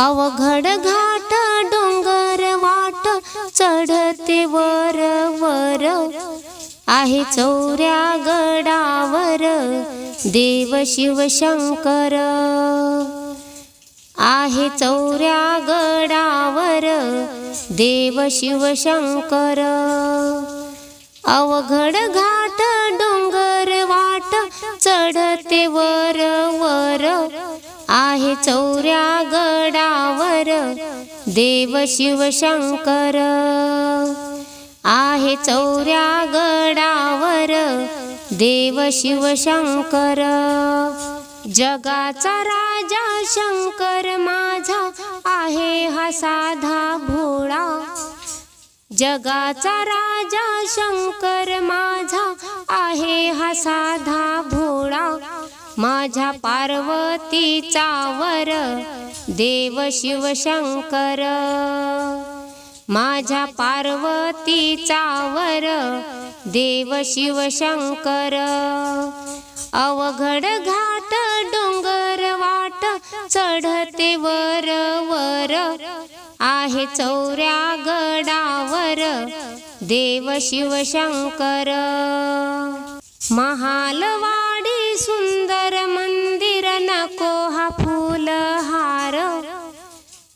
अवघड घाट डोंगर वाट चढते वर वर. आहे चौऱ्या गडावर देव शिव शंकर. आहे चौऱ्या गडावर देव शिव शंकर. अवघड घाट डोंगर वाट चढते वर वर. आहे चौऱ्या गडावर देव शिव शंकर. आहे चौऱ्या गडावर देव शिव शंकर. जगाचा राजा शंकर माझा आहे हा साधा भोळा. जगाचा राजा शंकर माझा आहे हा साधा भोळा. माझ्या पार्वतीचा वर देव शिव शंकर. माझ्या पार्वतीचा वर देव शिव शंकर. अवघड घाट डोंगर वाट चढते वर वर. आहे चौऱ्या गडावर देव शिव शंकर. महालवा सुंदर मंदिर नको हा फुलहार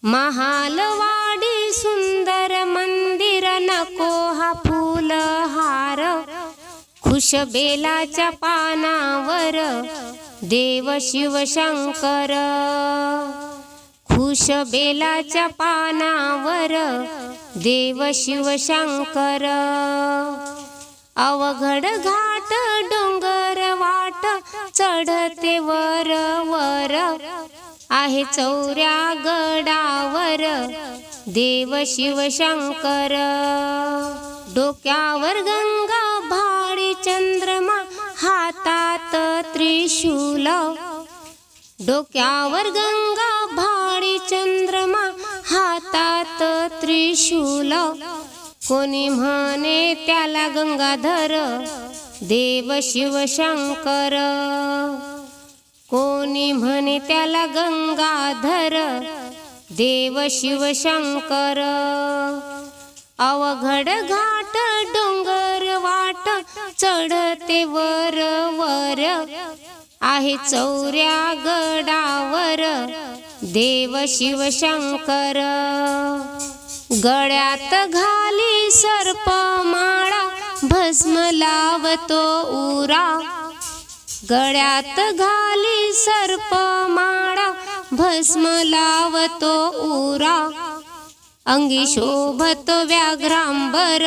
महालवाडी सुंदर मंदिर नको हा फुलहार खुश बेलाच्या पानावर देव शिव शंकर. खुश बेलाच्या पानावर देव शिव शंकर. अवघड घाट डो चढते वर वर. आहे चौऱ्या गडावर. देव शिव शंकर. डोक्यावर गंगा भाडी चंद्रमा हातात त्रिशूल. डोक्यावर गंगा भाडी चंद्रमा हातात त्रिशूल. कोणी म्हणे त्याला गंगाधर देव शिव शंकर. कोणी म्हणे त्याला गंगाधर? देव शिव शंकर. अवघड घाट डोंगर वाट चढते वर वर. आहे चौऱ्या गडावर. देव शिव शंकर. गळ्यात घाली सर्प माळा भस्म लावतो उरा. गळ्यात घाली सर्प माळा भस्म लावतो उरा. अंगी शोभत व्याघ्रांबर.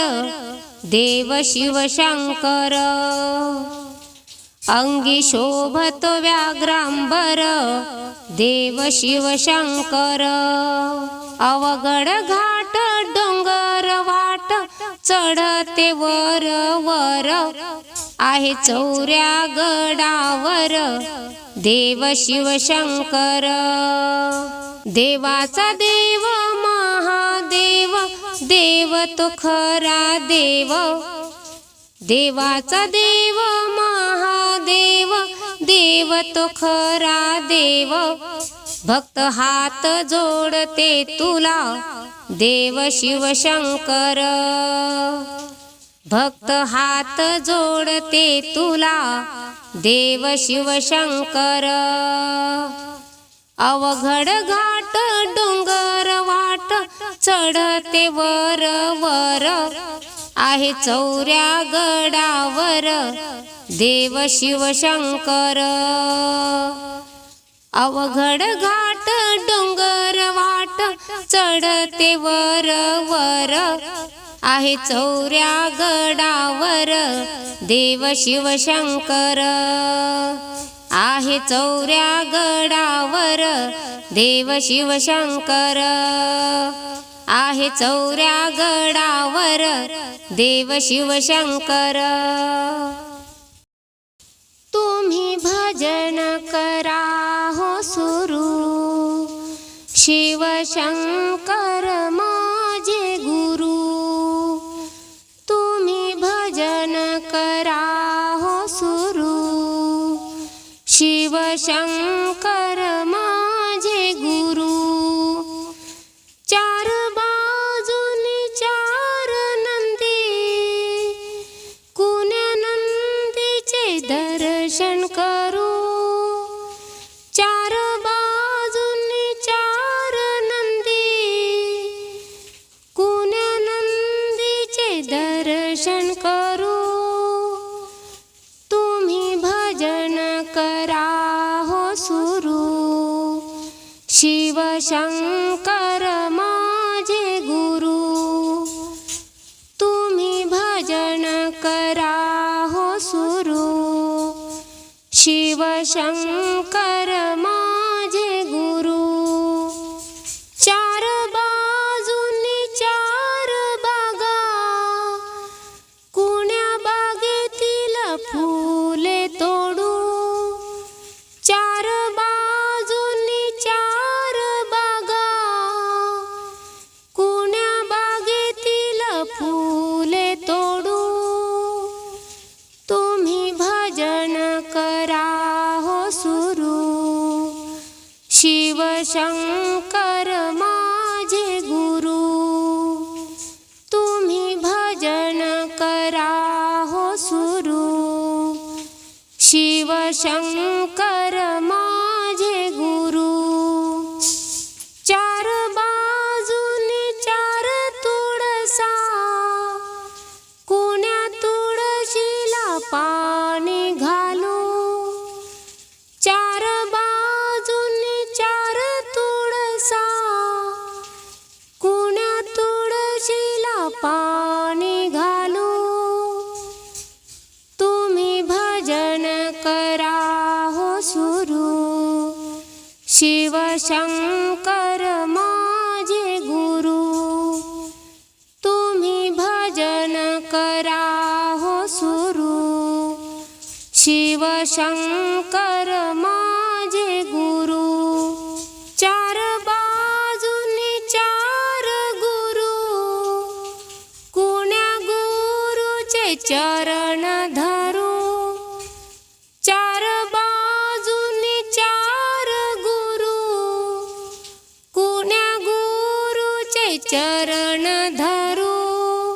देव शिव शंकर. अंगी शोभत व्याघ्रांबर. देव शिव शंकर. अवघड घा चढते वर वर. आहे चौऱ्या गडावर. देव शिव शंकर. देवाचा देव महादेव. देव तो खरा देव. देवाचा देव महादेव. देव तो खरा देव. भक्त हात जोडते तुला देव शिव शंकर. भक्त हात जोडते तुला देव शिव शंकर. अवघड घाट डोंगर वाट चढते वर वर. आहे चौऱ्या गडावर देव शिव शंकर. अवघड घाट डोंगर वाट चढते वर वर. आहे चौऱ्या गडावर देव शिव शंकर. आहे चौऱ्या गडावर देव शिव शंकर. आहे चौऱ्या गडावर देव शिव शंकर. शिवशंकर माझे गुरु तुम्ही भजन करा हो सुरू. शिवशंकर शंकर माझे गुरु तुम्ही भजन करा हो सुरू. शिवशंकर मा शंकर माझे गुरु तुम्ही भजन करा हो सुरू. शिवशंकर पाणी घालू। तुम्ही भजन करा हो सुरू। शिवशंकर माझे गुरु। तुम्ही भजन करा सुरू। शिवशंकर चरण धरू. चार बाजूनी चार गुरु. कुण्या गुरुचे चरण धरू.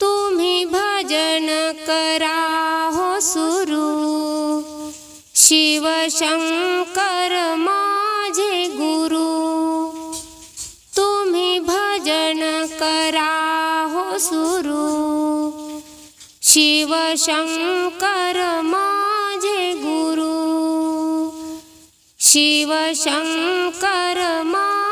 तुम्ही भजन करा हो सुरू. शिवशंकर माझे गुरु. तुम्ही भजन करा हो सुरू. शिवशङ्कर मे गुरु। शिवशङ्कर मा